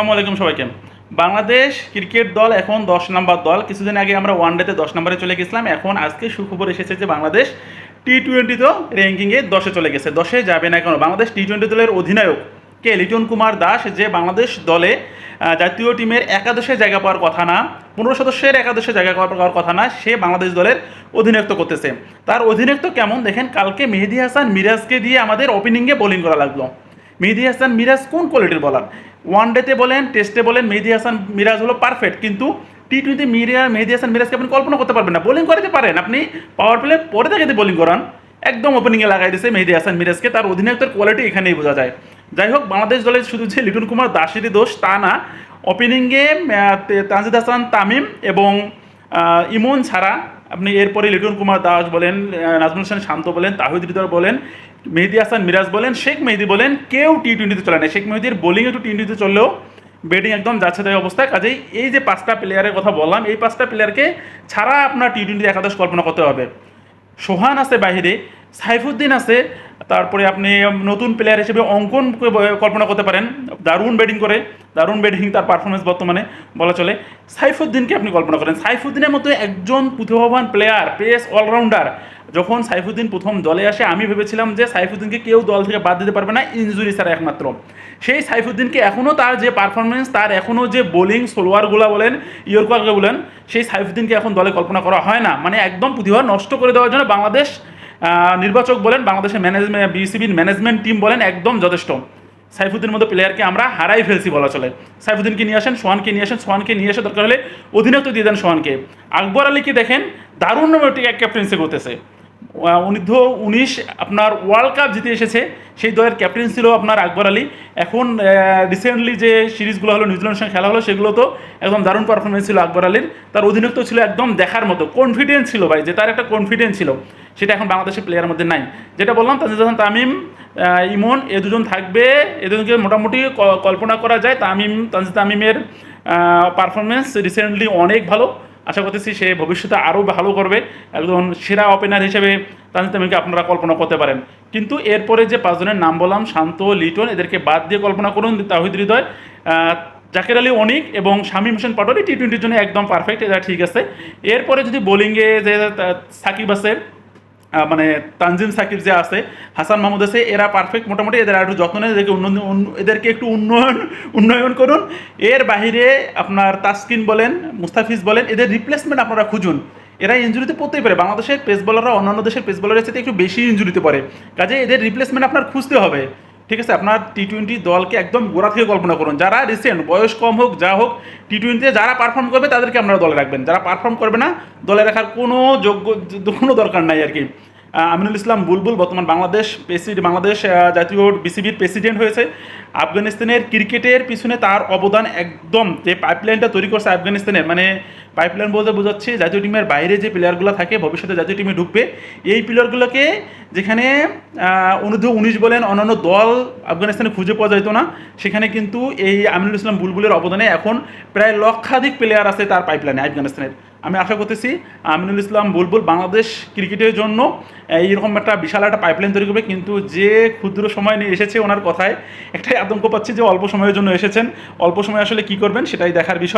আসসালামু আলাইকুম সবাইকে। বাংলাদেশ ক্রিকেট দল এখন দশ নম্বর দল। কিছুদিন আগে আমরা ওয়ান ডেতে দশ নম্বরে চলে গেছিলাম। এখন আজকে সুখবর এসেছে যে বাংলাদেশ টি টোয়েন্টিতেও র্যাঙ্কিংয়ে দশে চলে গেছে। দশে যাবে না কেন? বাংলাদেশ টি টোয়েন্টি দলের অধিনায়ক কে? লিটন কুমার দাস, যে বাংলাদেশ দলে জাতীয় টিমের একাদশে জায়গা পাওয়ার কথা না, পনেরো সদস্যের একাদশে জায়গা পাওয়ার কথা না, সে বাংলাদেশ দলের অধিনায়কত্ব করতেছে। তার অধিনায়কত্ব কেমন? দেখেন, কালকে মেহেদি হাসান মিরাজকে দিয়ে আমাদের ওপেনিংয়ে বোলিং করা লাগল। মেহেদি হাসান মিরাজ কোন কোয়ালিটির বলার ওয়ান ডেতে বলেন টেস্টে বলেন, মেহেদি হাসান মিরাজ হলো পারফেক্ট কিন্তু টি টোয়েন্টি মিরিয়া মেহেদি হাসান মিরাজকে আপনি কল্পনা করতে পারবেন না। বোলিং করাতে পারেন। আপনি পাওয়ার প্লে পরে থেকে বোলিং করান, একদম ওপেনিংয়ে লাগাই দিয়েছে মেহেদি হাসান মিরাজকে। তার অধিনায়কের কোয়ালিটি এখানেই বোঝা যায়। যাই হোক, বাংলাদেশ দলের শুধু যে লিটন কুমার দাসেরই দোষ, তা না। ওপেনিংয়ে তানজিদ হাসান, তামিম এবং ইমন ছাড়া আপনি এরপরে লিটন কুমার দাস বলেন নাজমুল হোসেন শান্ত বলেন, তাহিদ হৃদয় বলেন মেহেদি হাসান, মিরাজ বলেন, শেখ মেহেদি বলেন, কেউ টি টোয়েন্টিতে চলে না। শেখ মেহেদির বোলিং একটু টি টোয়েন্টিতে চললেও ব্যাটিং একদম যাচ্ছে তাই অবস্থায় কাজেই এই যে পাঁচটা প্লেয়ারের কথা বললাম, এই পাঁচটা প্লেয়ারকে ছাড়া আপনার টি টোয়েন্টি একাদশ কল্পনা করতে হবে। সোহান আছে বাহিরে, সাইফুদ্দিন আছে, তারপরে আপনি নতুন প্লেয়ার হিসেবে অঙ্কন কল্পনা করতে পারেন, দারুণ ব্যাটিং করে। দারুণ ব্যাটিং তার পারফরমেন্স বর্তমানে বলা চলে। সাইফুদ্দিনকে আপনি কল্পনা করেন। সাইফুদ্দিনের মতো একজন প্রতিভাবান প্লেয়ার পেস অলরাউন্ডার যখন সাইফুদ্দিন প্রথম দলে আসে, আমি ভেবেছিলাম যে সাইফুদ্দিনকে কেউ দল থেকে বাদ দিতে পারবে না ইনজুরি ছাড়া একমাত্র। সেই সাইফুদ্দিনকে এখনও তার যে পারফরমেন্স তার এখনও যে বোলিং সোলোয়ারগুলো বলেন ইয়র্কারগুলো বলেন, সেই সাইফুদ্দিনকে এখন দলে কল্পনা করা হয় না। মানে একদম প্রতিভা নষ্ট করে দেওয়ার জন্য বাংলাদেশ নির্বাচক বলেন, বাংলাদেশের ম্যানেজমেন্ট বিসিবির ম্যানেজমেন্ট টিম বলেন, একদম যথেষ্ট। সাইফুদ্দিনের মতো প্লেয়ারকে আমরা হারাই ফেলছি বলা চলে। সাইফুদ্দিনকে নিয়ে আসেন সোহানকে নিয়ে আসেন সোহানকে নিয়ে এসে দরকার হলে অধিনায়ত্ব দিয়ে দেন সোহানকে। আকবর আলীকে দেখেন? দারুণ এক ক্যাপ্টেন্সি করতেছে। আহ, উনিশ আপনার ওয়ার্ল্ড কাপ জিতে এসেছে সেই দলের ক্যাপ্টেন ছিল আপনার আকবর আলী। এখন রিসেন্টলি যে সিরিজগুলো হলো নিউজিল্যান্ডের সঙ্গে খেলা হলো সেগুলো তো একদম দারুণ পারফরমেন্স ছিল আকবর আলীর। তার অধিনায়ত্ব ছিল একদম দেখার মতো কনফিডেন্স ছিল ভাই যে তার একটা কনফিডেন্স ছিল। সেটা এখন বাংলাদেশের প্লেয়ারের মধ্যে নাই। যেটা বললাম তাজিদ হাসান তামিম ইমন, এ দুজন থাকবে। এ দুজনকে মোটামুটি কল্পনা করা যায়। তামিম, তানজিদ তামিমের পারফরমেন্স রিসেন্টলি অনেক ভালো। আশা করতেছি সে ভবিষ্যতে আরও ভালো করবে। একজন সেরা ওপেনার হিসেবে তানজিদ তামিমকে আপনারা কল্পনা করতে পারেন। কিন্তু এরপরে যে পাঁচজনের নাম বললাম, শান্ত, লিটন, এদেরকে বাদ দিয়ে কল্পনা করুন, তাহিদ হৃদয়। জাকের আলী অনিক এবং শামীম হোসেন পাটোয়ারি টি টোয়েন্টির জন্য একদম পারফেক্ট এটা ঠিক আছে। এরপরে যদি বোলিংয়ে যে সাকিব আছে মানে তানজিম সাকিব যে আছে, হাসান মাহমুদ আছে, এরা পারফেক্ট মোটামুটি এদের একটু যত্ন নেয়, এদেরকে উন্নয়ন এদেরকে একটু উন্নয়ন উন্নয়ন করুন। এর বাহিরে আপনার তাসকিন বলেন, মুস্তাফিজ বলেন, এদের রিপ্লেসমেন্ট আপনারা খুঁজুন। এরা ইঞ্জুরিতে পড়তেই পারে। বাংলাদেশের পেস বলাররা অন্যান্য দেশের পেস বলারের সাথে একটু বেশি ইঞ্জুরিতে পড়ে। কাজে এদের রিপ্লেসমেন্ট আপনার খুঁজতে হবে। ঠিক আছে, আপনার টি টোয়েন্টি দলকে একদম গোড়া থেকে কল্পনা করুন। যারা রিসেন্ট বয়স কম হোক, যা হোক টি টোয়েন্টিতে যারা পারফর্ম করবে, তাদেরকে আপনারা দলে রাখবেন। যারা পারফর্ম করবে না, দলে রাখার কোনো যোগ্য, কোনো দরকার নাই আর কি। আমিনুল ইসলাম বুলবুল বর্তমান বাংলাদেশ প্রেসিডেন্ট বাংলাদেশ জাতীয় বিসিবির প্রেসিডেন্ট হয়েছে। আফগানিস্তানের ক্রিকেটের পিছনে তার অবদান একদম যে পাইপলাইনটা তৈরি করছে আফগানিস্তানের মানে পাইপলাইন বলতে বোঝাচ্ছে জাতীয় টিমের বাইরে যে প্লেয়ারগুলো থাকে ভবিষ্যতে জাতীয় টিমে ঢুকবে। এই প্লেয়ারগুলোকে যেখানে আহ, উনিশ বলেন অন্যান্য দল আফগানিস্তানে খুঁজে পাওয়া যেত না। সেখানে কিন্তু এই আমিনুল ইসলাম বুলবুলের অবদানে এখন প্রায় লক্ষাধিক প্লেয়ার আছে তার পাইপলাইনে আফগানিস্তানের। আমি আশা করতেছি আমিনুল ইসলাম বুলবুল বাংলাদেশ ক্রিকেটের জন্য এইরকম একটা বিশাল একটা পাইপলাইন তৈরি করবে। কিন্তু যে ক্ষুদ্র সময় নিয়ে এসেছে ওনার কথায় একটাই আতঙ্ক পাচ্ছি যে অল্প সময়ের জন্য এসেছেন। অল্প সময় আসলে কি করবেন সেটাই দেখার বিষয়।